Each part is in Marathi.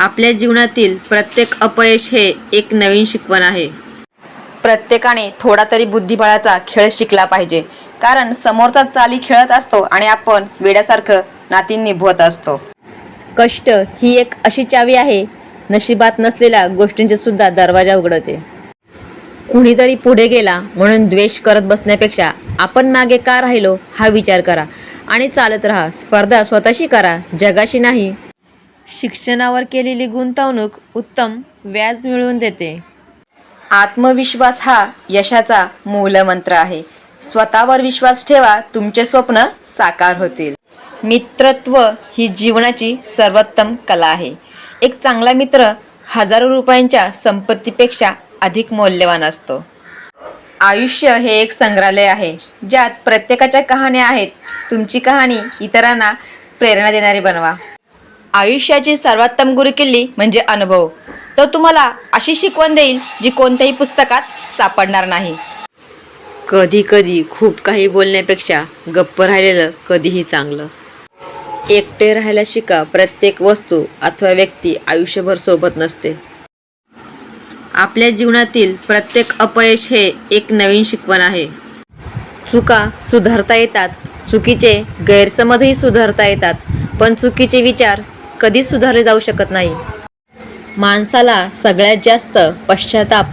आपल्या जीवनातील प्रत्येक अपयश हे एक नवीन शिकवण आहे. प्रत्येकाने थोडा तरी बुद्धिबळाचा खेळ शिकला पाहिजे. कारण समोरचा चाली खेळत असतो आणि आपण वेड्यासारखं नाती निभवत असतो. कष्ट ही एक अशी चावी आहे. नशिबात नसलेल्या गोष्टींचे सुद्धा दरवाजा उघडते. कुणीतरी पुढे गेला म्हणून द्वेष करत बसण्यापेक्षा आपण मागे का राहिलो हा विचार करा. आणि चालत राहा. स्पर्धा स्वतःशी करा. जगाशी नाही शिक्षणावर केलेली गुंतवणूक उत्तम व्याज मिळवून देते. आत्मविश्वास हा यशाचा मूलमंत्र आहे. स्वतःवर विश्वास ठेवा तुमचे स्वप्न साकार होतील. मित्रत्व ही जीवनाची सर्वोत्तम कला आहे. एक चांगला मित्र हजारो रुपयांच्या संपत्तीपेक्षा अधिक मौल्यवान असतो. आयुष्य हे एक संग्रहालय आहे ज्यात प्रत्येकाच्या कहाण्या आहेत. तुमची कहाणी इतरांना प्रेरणा देणारी बनवा. आयुष्याची सर्वोत्तम गुरुकिल्ली म्हणजे अनुभव. तो तुम्हाला अशी शिकवण देईल जी कोणत्याही पुस्तकात सापडणार नाही. कधी कधी खूप काही बोलण्यापेक्षा गप्प राहिलेलं कधीही चांगलं. एकटे राहायला शिका प्रत्येक वस्तू अथवा व्यक्ती आयुष्यभर सोबत नसते. आपल्या जीवनातील प्रत्येक अपयश हे एक नवीन शिकवण आहे. चुका सुधारता येतात चुकीचे गैरसमजही सुधारता येतात पण चुकीचे विचार कधीच सुधारले जाऊ शकत नाही. माणसाला सगळ्यात जास्त पश्चाताप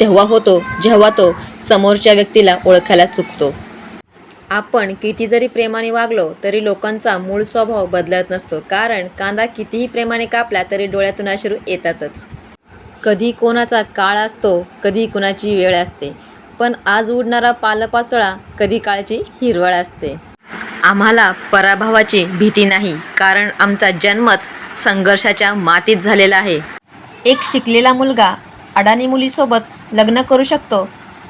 तेव्हा होतो जेव्हा तो समोरच्या व्यक्तीला ओळखायला चुकतो. आपण किती जरी प्रेमाने वागलो तरी लोकांचा मूळ स्वभाव बदलत नसतो. कारण कांदा कितीही प्रेमाने कापला तरी डोळ्यातून अश्रू येतातच. कधी कोणाचा काळ असतो कधी कुणाची वेळ असते. पण आज उडणारा पालपाचोळा कधी काळची हिरवळ असते. आम्हाला पराभवाची भीती नाही कारण आमचा जन्मच संघर्षाच्या मातीत झालेला आहे. एक शिकलेला मुलगा अडाणी मुलीसोबत लग्न करू शकतो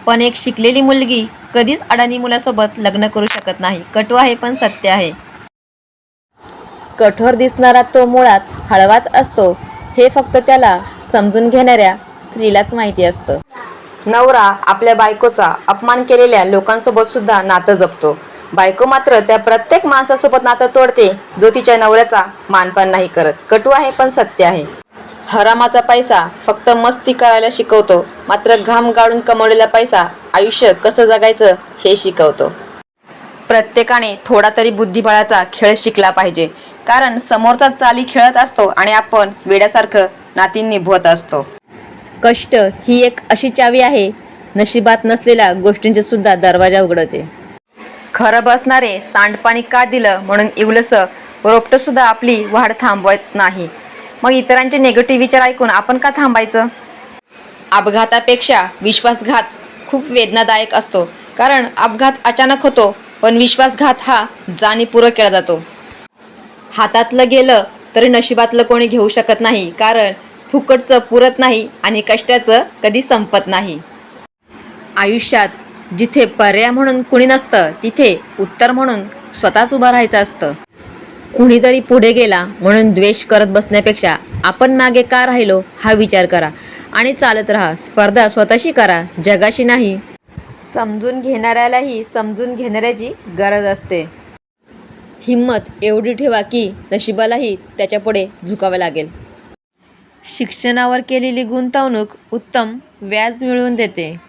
पण एक शिकलेली मुलगी कधीच अडाणी मुलासोबत लग्न करू शकत नाही. कटू आहे पण सत्य आहे. कठोर दिसणारा तो मुळात हळवाच असतो. हे फक्त त्याला समजून घेणाऱ्या स्त्रीलाच माहिती असतं. नवरा आपल्या बायकोचा अपमान केलेल्या लोकांसोबत सुद्धा नातं जपतो. बायको मात्र त्या प्रत्येक माणसासोबत नातं तोडते. जो तिच्या नवऱ्याचा मानपान नाही करत. कटू आहे पण सत्य आहे. हरामाचा पैसा फक्त मस्ती करायला शिकवतो. मात्र घाम गाळून कमवलेला पैसा आयुष्य कसं जगायचं हे शिकवतो. प्रत्येकाने थोडा तरी बुद्धिबळाचा खेळ शिकला पाहिजे. कारण समोरचा चाली खेळत असतो आणि आपण वेड्यासारखं नाती निभवत असतो. कष्ट ही एक अशी चावी आहे. नशिबात नसलेल्या गोष्टींचे सुद्धा दरवाजा उघडते. खरं बसणारे सांडपाणी का दिलं म्हणून इवलसं रोपटंसुद्धा आपली वाढ थांबवत नाही. मग इतरांचे नेगेटिव्ह विचार ऐकून आपण का थांबायचं? अपघातापेक्षा विश्वासघात खूप वेदनादायक असतो. कारण अपघात अचानक होतो पण विश्वासघात हा जाणीवपूर्वक केला जातो. हातातलं गेलं तरी नशिबातलं कोणी घेऊ शकत नाही कारण फुकटचं पुरत नाही आणि कष्टाचं कधी संपत नाही. आयुष्यात जिथे पर्याय म्हणून कुणी नसतं तिथे उत्तर म्हणून स्वतःच उभं राहायचं असतं. कुणीतरी पुढे गेला म्हणून द्वेष करत बसण्यापेक्षा आपण मागे का राहिलो हा विचार करा. आणि चालत राहा. स्पर्धा स्वतःशी करा. जगाशी नाही. समजून घेणाऱ्यालाही समजून घेणाऱ्याची गरज असते. हिंमत एवढी ठेवा की नशिबालाही त्याच्यापुढे झुकावे लागेल. शिक्षणावर केलेली गुंतवणूक उत्तम व्याज मिळवून देते.